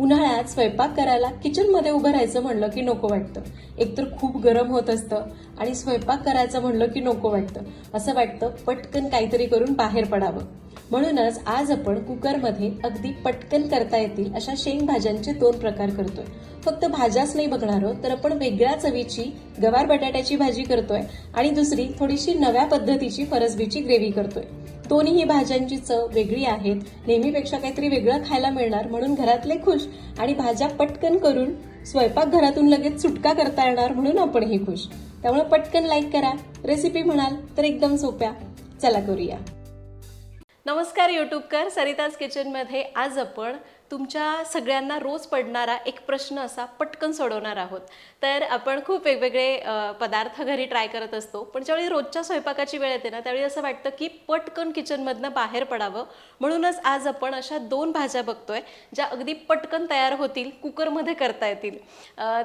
उन्हाळ्यात स्वयंपाक करायला किचनमध्ये उभं राहायचं म्हणलं की नको वाटतं. एकतर खूप गरम होत असतं आणि स्वयंपाक करायचं म्हणलं की नको वाटतं. असं वाटतं पटकन काहीतरी करून बाहेर पडावं. म्हणूनच आज आपण कुकरमध्ये अगदी पटकन करता येतील अशा शेंग भाज्यांचे दोन प्रकार करतोय. फक्त भाज्याच नाही बघणार आहोत तर आपण वेगळ्या चवीची गवार बटाट्याची भाजी करतोय आणि दुसरी थोडीशी नव्या पद्धतीची फरसबीची ग्रेव्ही करतोय. दोन्हीही भाज्यांची चव वेगळी आहेत नेहमीपेक्षा काहीतरी वेगळं खायला मिळणार म्हणून घरातले खुश आणि भाज्या पटकन करून स्वयंपाक घरातून लगेच सुटका करता येणार म्हणून आपणही खुश. त्यामुळे पटकन लाईक करा. रेसिपी म्हणाल तर एकदम सोप्या. चला करूया. नमस्कार यूट्यूबकर सरिताज किचनमध्ये आज आपण तुमच्या सगळ्यांना रोज पडणारा एक प्रश्न असा पटकन सोडवणार आहोत. तर आपण खूप वेगवेगळे पदार्थ घरी ट्राय करत असतो. पण ज्यावेळी रोजच्या स्वयंपाकाची वेळ येते ना त्यावेळी असं वाटतं की पटकन किचनमधनं बाहेर पडावं. म्हणूनच आज आपण अशा दोन भाज्या बघतोय ज्या अगदी पटकन तयार होतील कुकरमध्ये करता येतील.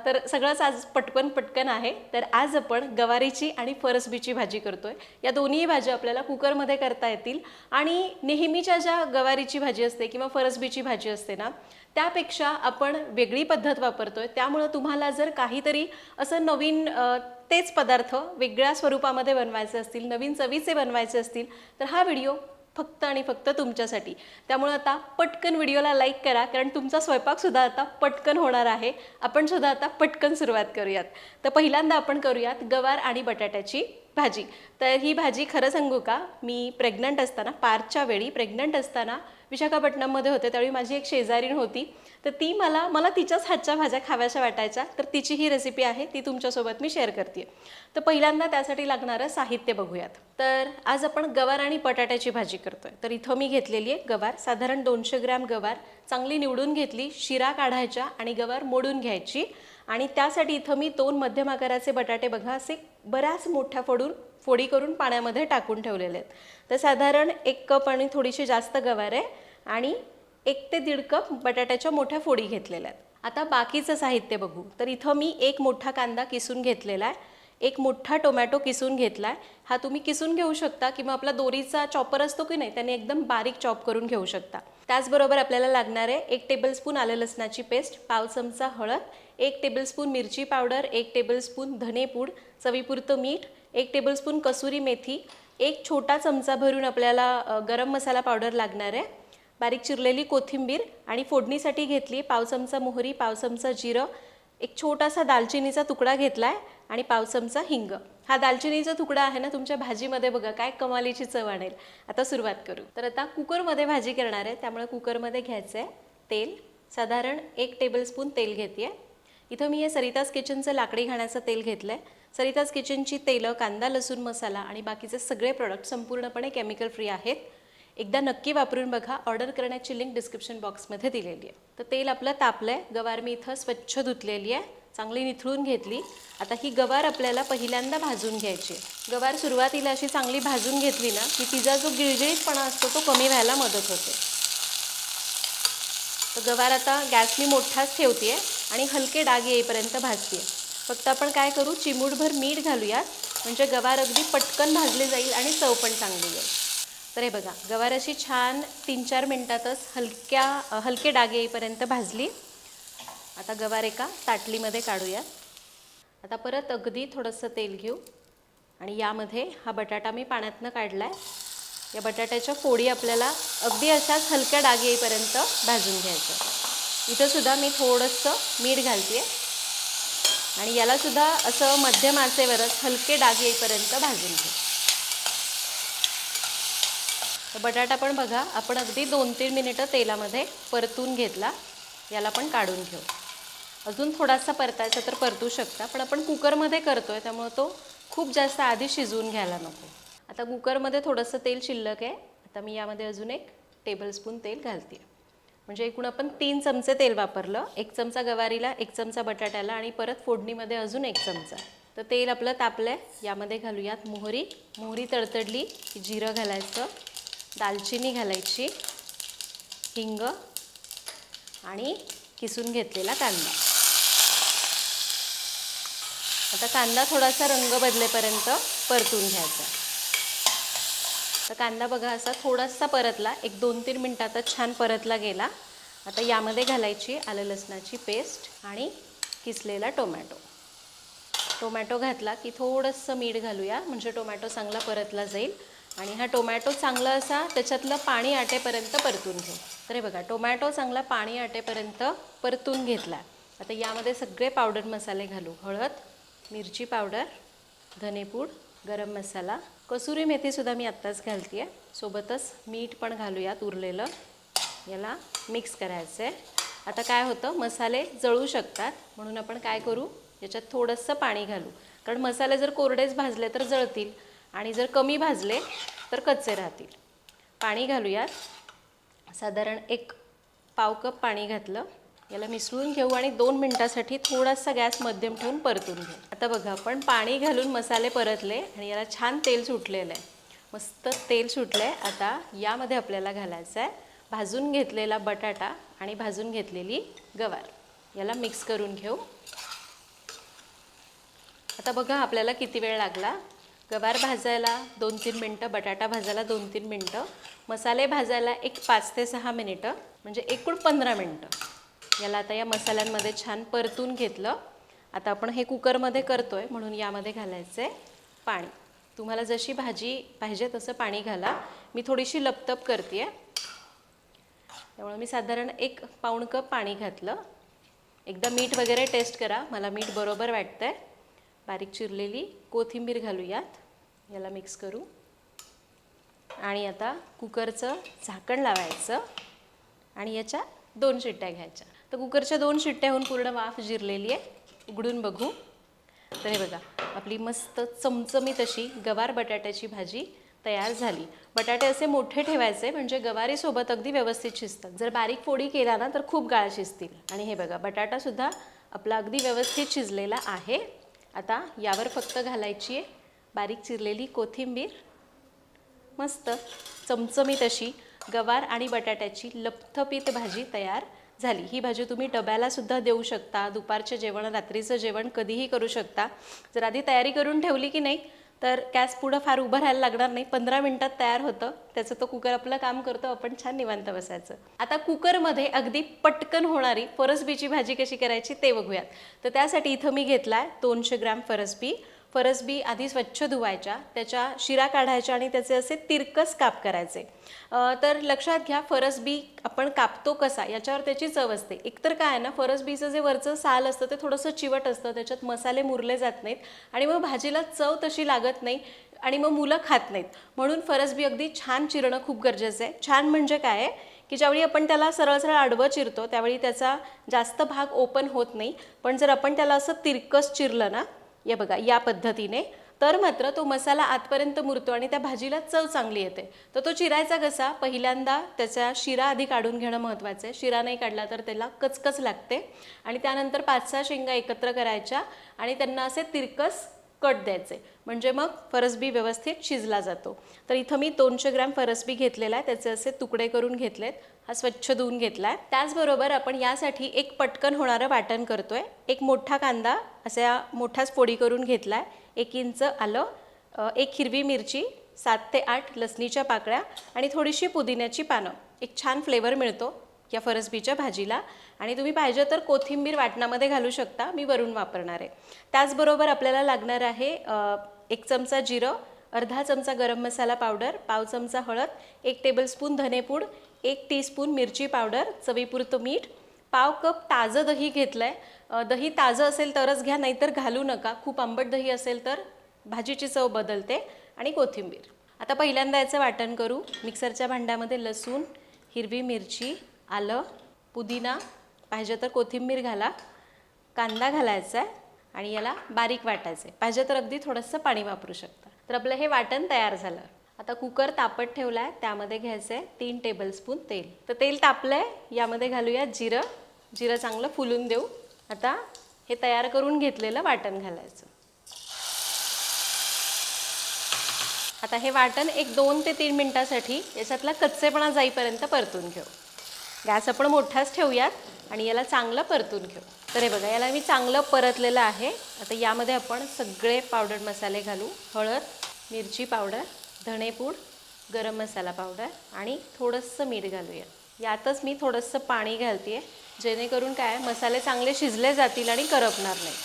तर सगळंच आज पटकन पटकन आहे. तर आज आपण गवारीची आणि फरसबीची भाजी करतोय. या दोन्ही भाज्या आपल्याला कुकरमध्ये करता येतील. आणि नेहमीच्या ज्या गवारीची भाजी असते किंवा फरसबीची भाजी असते ना त्यापेक्षा आपण वेगळी पद्धत वापरतोय. त्यामुळं तुम्हाला जर काहीतरी असं नवीन तेच पदार्थ वेगळ्या स्वरूपामध्ये बनवायचे असतील नवीन चवीचे बनवायचे असतील तर हा व्हिडिओ फक्त आणि फक्त तुमच्यासाठी. त्यामुळे आता पटकन व्हिडिओला लाईक करा कारण तुमचा स्वयंपाकसुद्धा आता पटकन होणार आहे. आपण सुद्धा आता पटकन सुरुवात करूयात. तर पहिल्यांदा आपण करूयात गवार आणि बटाट्याची भाजी. तर ही भाजी खरं सांगू का? मी प्रेग्नंट असताना पार्कच्या वेळी प्रेग्नंट असताना विशाखापट्टणममध्ये होते त्यावेळी माझी एक शेजारीण होती. तर ती मला मला तिच्याच हातच्या भाज्या खाव्याशा वाटायच्या. तर तिची ही रेसिपी आहे ती तुमच्यासोबत मी शेअर करते तर पहिल्यांदा त्यासाठी लागणारं साहित्य बघूयात. तर आज आपण गवार आणि बटाट्याची भाजी करतोय. तर इथं मी घेतलेली आहे गवार साधारण दोनशे ग्रॅम गवार चांगली निवडून घेतली शिरा काढायच्या आणि गवार मोडून घ्यायची. आणि त्यासाठी इथं मी दोन मध्यम आकाराचे बटाटे बघा असे बऱ्याच मोठ्या फोडून फोडी करून पाण्यामध्ये टाकून ठेवलेले आहेत. तर साधारण एक कप आणि थोडीशी जास्त गवार आहे. आणि एक ते दीड कप बटाट्याच्या मोठ्या फोडी घेतलेल्या आहेत. आता बाकीचं साहित्य बघू. तर इथं मी एक मोठा कांदा किसून घेतलेला आहे. एक मोठा टोमॅटो किसून घेतला आहे हा तुम्ही किसून घेऊ शकता किंवा आपला दोरीचा चॉपर असतो की नाही त्याने एकदम बारीक चॉप करून घेऊ शकता. त्याचबरोबर आपल्याला लागणार आहे एक टेबलस्पून आलं लसणाची पेस्ट पाव चमचा हळद एक टेबलस्पून मिरची पावडर एक टेबलस्पून धनेपूड चवीपुरतं मीठ एक टेबलस्पून कसुरी मेथी एक छोटा चमचा भरून आपल्याला गरम मसाला पावडर लागणार आहे. बारीक चिरलेली कोथिंबीर आणि फोडणीसाठी घेतली पाव चमचा मोहरी पाव चमचा जिरं एक छोटासा दालचिनीचा तुकडा घेतला आहे आणि पाव चमचा हिंग. हा दालचिनीचा तुकडा आहे ना तुमच्या भाजीमध्ये बघा काय कमालीची चव आणेल. आता सुरुवात करू. तर आता कुकरमध्ये भाजी करणार आहे त्यामुळे कुकरमध्ये घ्यायचं आहे तेल. साधारण एक टेबलस्पून तेल घेते इथं मी हे सरिताज किचनचं लाकडी घाण्याचं तेल घेतलं आहे सरिताज किचनची तेलं कांदा लसूण मसाला आणि बाकीचे सगळे प्रोडक्ट संपूर्णपणे केमिकल फ्री आहेत. एकदा नक्की वापरून बघा. ऑर्डर करण्याची लिंक डिस्क्रिप्शन बॉक्समध्ये दिलेली आहे. तर तेल आपलं तापलं आहे गवार मी इथं स्वच्छ धुतलेली आहे. चांगली निथळून घेतली. आता ही गवार आपल्याला पहिल्यांदा भाजून घ्यायची आहे. गवार सुरुवातीला अशी चांगली भाजून घेतली ना की तिचा जो गिळगिळीतपणा असतो तो कमी व्हायला मदत होते. तर गवार आता गॅस मी मोठाच ठेवते आणि हलके डाग येईपर्यंत भाजते फक्त आपण काय करू? चिमूटभर मीठ घालूयात. म्हणजे गवार अगदी पटकन भाजली जाईल आणि चव पण चांगली येईल. तर हे बघा गवार अशी छान तीन चार मिनटातच हलक्या हलके डाग येईपर्यंत भाजली. आता गवार एका ताटलीमध्ये काढूया. आता परत अगदी थोडंसं तेल घेऊ. आणि यामध्ये हा बटाटा मी पाण्यातनं काढला आहे या बटाट्याच्या फोडी आपल्याला अगदी अशाच हलक्या डाग येईपर्यंत भाजून घ्यायचं इथंसुद्धा मी थोडंसं मीठ घालते आणि यालासुद्धा असं मध्यम आचेवरच हलके डाग येईपर्यंत भाजून घेऊ बटाटा पण बघा आपण अगदी दोन तीन मिनिटं तेलामध्ये परतून घेतला. याला पण काढून घेऊ. अजून थोडासा परतायचा तर परतू शकता पण आपण कुकरमध्ये करतो आहे त्यामुळं तो खूप जास्त आधी शिजवून घ्यायला नको. आता कुकरमध्ये थोडंसं तेल शिल्लक आहे. आता मी यामध्ये अजून एक टेबलस्पून तेल घालते. म्हणजे एकूण आपण तीन चमचे तेल वापरलं. एक चमचा गवारीला एक चमचा बटाट्याला आणि परत फोडणीमध्ये अजून एक चमचा. तर तेल आपलं तापलं आहे यामध्ये घालूयात मोहरी. मोहरी तडतडली की जिरं घालायचं. दालचिनी घालायची हिंग आणि किसून घेतलेला कांदा. आता कांदा थोडासा रंग बदलेपर्यंत परतून घ्यायचा. तर कांदा बघा असा थोडासा परतला एक दोन तीन मिनटातच छान परतला गेला. आता यामध्ये घालायची आलं लसणाची पेस्ट आणि किसलेला टोमॅटो. टोमॅटो घातला की थोडंसं मीठ घालूया म्हणजे टोमॅटो चांगला परतला जाईल. आणि हा टोमॅटो चांगला असा त्याच्यातलं पाणी आटेपर्यंत परतून घेऊ तर हे बघा टोमॅटो चांगला पाणी आटेपर्यंत परतून घेतला. आता यामध्ये सगळे पावडर मसाले घालू. हळद मिरची पावडर धनेपूड गरम मसाला कसुरी मेथीसुद्धा मी आत्ताच घालते आहे सोबतच मीठ पण घालूयात उरलेलं. याला मिक्स करायचं आहे आता काय होतं मसाले जळू शकतात. म्हणून आपण काय करू याच्यात थोडंसं पाणी घालू. कारण मसाले जर कोरडेच भाजले तर जळतील. आणि जर कमी भाजले तर कच्चे राहतील. पाणी घालूयात. साधारण एक पाव कप पाणी घातलं. याला मिसळून घेऊ आणि दोन मिनटासाठी थोडासा गॅस मध्यम ठेवून परतून घेऊ आता बघा आपण पाणी घालून मसाले परतले आणि याला छान तेल सुटलेलं आहे. मस्त तेल सुटलं आहे आता यामध्ये आपल्याला घालायचं आहे भाजून घेतलेला बटाटा आणि भाजून घेतलेली गवार. याला मिक्स करून घेऊ. आता बघा आपल्याला किती वेळ लागला. गवार भाजायला दोन तीन मिनटं बटाटा भाजायला दोन तीन मिनटं मसाले भाजायला एक पाच ते सहा मिनिटं म्हणजे एकूण पंधरा मिनटं. याला आता या मसाल्यांमध्ये छान परतून घेतलं. आता आपण हे कुकरमध्ये करतो आहे म्हणून यामध्ये घालायचं आहे पाणी. तुम्हाला जशी भाजी पाहिजे तसं पाणी घाला. मी थोडीशी लपतप करते आहे त्यामुळे मी साधारण एक पाऊण कप पाणी घातलं. एकदा मीठ वगैरे टेस्ट करा. मला मीठ बरोबर वाटतं आहे बारीक चिरलेली कोथिंबीर घालूयात. याला मिक्स करू. आणि आता कुकरचं झाकण लावायचं. आणि याच्या दोन शिट्ट्या घ्यायच्या. तर कुकरच्या दोन शिट्ट्या होऊन पूर्ण वाफ जिरलेली आहे. उघडून बघू. तर हे बघा आपली मस्त चमचमीत अशी गवार बटाट्याची भाजी तयार झाली. बटाटे असे मोठे ठेवायचे म्हणजे गवारीसोबत अगदी व्यवस्थित शिजतात. जर बारीक फोडी केला ना तर खूप गाळ शिजतील. आणि हे बघा बटाटासुद्धा आपला अगदी व्यवस्थित शिजलेला आहे. आता यावर फक्त घालायची आहे. बारीक चिरलेली कोथिंबीर. मस्त चमचमीत अशी गवार आणि बटाट्याची लपथपीत भाजी तयार झाली. ही भाजी तुम्ही डब्यालासुद्धा देऊ शकता. दुपारचे जेवण रात्रीचं जेवण कधीही करू शकता. जर आधी तयारी करून ठेवली की नाही तर गॅस पुढं फार उभं राहायला लागणार नाही. पंधरा मिनिटात तयार होतं. त्याचं तो कुकर आपलं काम करतो. आपण छान निवांत बसायचं. आता कुकरमध्ये अगदी पटकन होणारी फरसबीची भाजी कशी करायची ते बघूयात. तर त्यासाठी इथं मी घेतला आहे दोनशे ग्रॅम फरसबी. फरसबी आधी स्वच्छ धुवायच्या त्याच्या शिरा काढायच्या आणि त्याचे असे तिरकस काप करायचे. तर लक्षात घ्या फरसबी आपण कापतो कसा? याच्यावर त्याची चव असते. एकतर काय आहे ना फरसबीचं जे वरचं साल असतं ते थोडंसं चिवट असतं त्याच्यात मसाले मुरले जात नाहीत आणि मग भाजीला चव तशी लागत नाही आणि मग मुलं खात नाहीत. म्हणून फरसबी अगदी छान चिरणं खूप गरजेचं आहे. छान म्हणजे काय आहे की ज्यावेळी आपण त्याला सरळ सरळ आडवं चिरतो त्यावेळी त्याचा जास्त भाग ओपन होत नाही. पण जर आपण त्याला असं तिरकस चिरलं ना या बघा या पद्धतीने. तर मात्र तो मसाला आतपर्यंत मुरतो आणि त्या भाजीला चव चांगली येते. तर तो चिरायचा कसा? पहिल्यांदा त्याचा शिरा आधी काढून घेणं महत्त्वाचं आहे. शिरा नाही काढला तर त्याला कचकच लागते. आणि त्यानंतर पाच सहा शेंगा एकत्र करायच्या आणि त्यांना असे तिरकस कट द्यायचे. म्हणजे मग फरसबी व्यवस्थित शिजला जातो. तर इथं मी दोनशे ग्रॅम फरसबी घेतलेला आहे. त्याचे असे तुकडे करून घेतलेत. हा स्वच्छ धुवून घेतला आहे त्याचबरोबर आपण यासाठी एक पटकन होणारं वाटण करतो आहे एक मोठा कांदा असा मोठाच फोडी करून घेतला आहे एक इंच आलं. एक हिरवी मिरची सात ते आठ लसणीच्या पाकळ्या आणि थोडीशी पुदिन्याची पानं. एक छान फ्लेवर मिळतो. या फरसबीच्या भाजीला. आणि तुम्ही पाहिजे तर कोथिंबीर वाटणामध्ये घालू शकता. मी वरून वापरणार आहे. त्याचबरोबर आपल्याला लागणार आहे एक चमचा जिरं अर्धा चमचा गरम मसाला पावडर पाव चमचा हळद एक टेबलस्पून धनेपूड एक टीस्पून मिरची पावडर चवीपुरतं मीठ पाव कप ताजं दही घेतलं आहे दही ताजं असेल तरच घ्या नाहीतर घालू नका. खूप आंबट दही असेल तर भाजीची चव बदलते. आणि कोथिंबीर. आता पहिल्यांदा याचं वाटण करू. मिक्सरच्या भांड्यामध्ये लसूण हिरवी मिरची आलं पुदिना पाहिजे तर कोथिंबीर घाला कांदा घालायचा आहे आणि याला बारीक वाटायचं आहे पाहिजे तर अगदी थोडंसं पाणी वापरू शकता. तर आपलं हे वाटण तयार झालं. आता कुकर तापत ठेवला आहे त्यामध्ये घ्यायचं आहे तीन टेबलस्पून तेल. तर तेल तापलं आहे यामध्ये घालूया जिरं. जिरं चांगलं फुलून देऊ. आता हे तयार करून घेतलेलं वाटण घालायचं. आता हे वाटण एक दोन ते तीन मिनटासाठी याच्यातला कच्चेपणा जाईपर्यंत परतून घेऊ. गॅस आपण मोठाच ठेवूयात आणि याला चांगलं परतून घेऊ. तर हे बघा याला मी चांगलं परतलेलं आहे. आता यामध्ये आपण सगळे पावडर मसाले घालू. हळद मिरची पावडर धणेपूड गरम मसाला पावडर आणि थोडंसं मीठ घालूया. यातच मी थोडंसं पाणी घालते जेणेकरून काय मसाले चांगले शिजले जातील आणि करपणार नाही.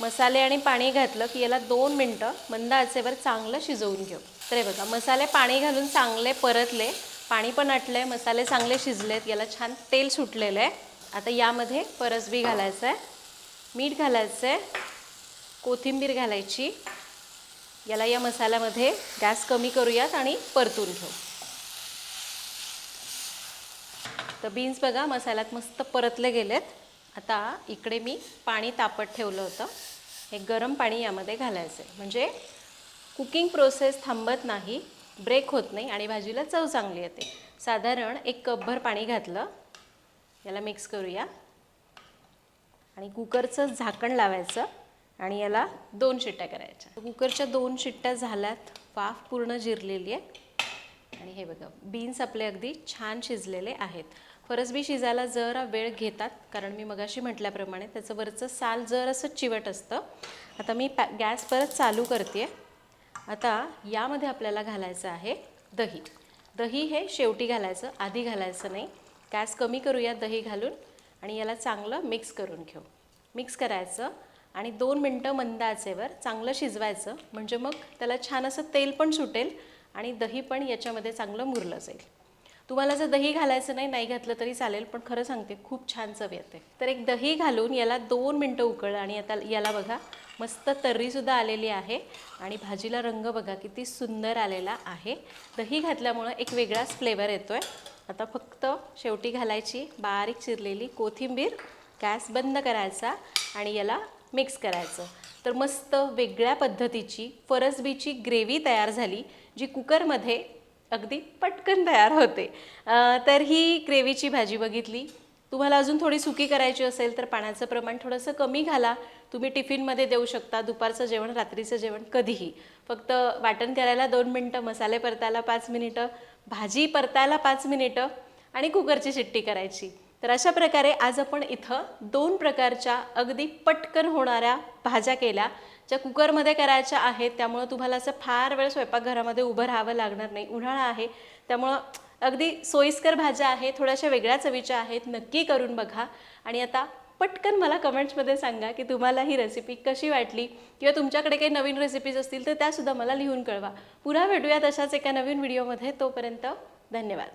मसाले आणि पाणी घातलं की याला दोन मिनटं मंद आचेवर चांगलं शिजवून घेऊ. तर हे बघा मसाले पाणी घालून चांगले परतले. पाणी पण आटलं आहे मसाले चांगले शिजलेत याला छान तेल सुटलेलं आहे. आता यामध्ये परसबी घालायचं आहे मीठ घालायचं आहे कोथिंबीर घालायची. याला या मसाल्यामध्ये गॅस कमी करूयात आणि परतून घेऊ. तर बीन्स बघा मसाल्यात मस्त परतले गेलेत. आता इकडे मी पाणी तापत ठेवलं होतं. हे गरम पाणी यामध्ये घालायचं आहे म्हणजे कुकिंग प्रोसेस थांबत नाही. ब्रेक होत नाही आणि भाजीला चव चांगली येते. साधारण एक कपभर पाणी घातलं. याला मिक्स करूया. आणि कुकरचं झाकण लावायचं आणि याला दोन शिट्ट्या करायच्या. कुकरच्या दोन शिट्ट्या झाल्यात. वाफ पूर्ण जिरलेली आहे. आणि हे बघा बीन्स आपले अगदी छान शिजलेले आहेत. फरसबी शिजायला जरा वेळ घेतात कारण मी मगाशी म्हटल्याप्रमाणे त्याचं वरचं साल जर असं चिवट असतं. आता मी पॅ गॅस परत चालू करते आता यामध्ये आपल्याला घालायचं आहे दही. दही हे शेवटी घालायचं आधी घालायचं नाही. गॅस कमी करूया दही घालून आणि याला चांगलं मिक्स करून घेऊ. मिक्स करायचं आणि दोन मिनटं मंद आचेवर चांगलं शिजवायचं म्हणजे मग त्याला छान असं तेल पण सुटेल आणि दही पण याच्यामध्ये चांगलं मुरलं जाईल. तुम्हाला जर दही घालायचं नाही नाही घातलं तरी चालेल पण खरं सांगते खूप छान चव येते. तर एक दही घालून याला दोन मिनटं उकळलं आणि आता याला बघा मस्त तर्रीसुद्धा आलेली आहे. आणि भाजीला रंग बघा किती सुंदर आलेला आहे. दही घातल्यामुळं एक वेगळाच फ्लेवर येतो आहे आता फक्त शेवटी घालायची बारीक चिरलेली कोथिंबीर गॅस बंद करायचा आणि याला मिक्स करायचं. तर मस्त वेगळ्या पद्धतीची फरसबीची ग्रेव्ही तयार झाली जी कुकरमध्ये अगदी पटकन तयार होते. तर ही ग्रेव्हीची भाजी बघितली. तुम्हाला अजून थोडी सुकी करायची असेल तर पाण्याचं प्रमाण थोडंसं कमी घाला. तुम्ही टिफिनमध्ये देऊ शकता दुपारचं जेवण रात्रीचं जेवण कधीही. फक्त वाटण करायला दोन मिनटं मसाले परतायला पाच मिनिटं भाजी परतायला पाच मिनिटं आणि कुकरची शिट्टी करायची. तर अशा प्रकारे आज आपण इथं दोन प्रकारच्या अगदी पटकन होणाऱ्या भाज्या केल्या ज्या कुकरमध्ये करायच्या आहेत. त्यामुळं तुम्हाला असं फार वेळ स्वयंपाकघरामध्ये उभं राहावं लागणार नाही. उन्हाळा आहे. त्यामुळं अगदी सोयीस्कर भाज्या आहेत थोड्याशा वेगळ्या चवीच्या आहेत नक्की करून बघा. आणि आता पटकन मला कमेंट्समध्ये सांगा की तुम्हाला ही रेसिपी कशी वाटली? किंवा तुमच्याकडे काही नवीन रेसिपीज असतील तर त्यासुद्धा मला लिहून कळवा. पुन्हा भेटूयात अशाच एका नवीन व्हिडिओमध्ये तोपर्यंत धन्यवाद.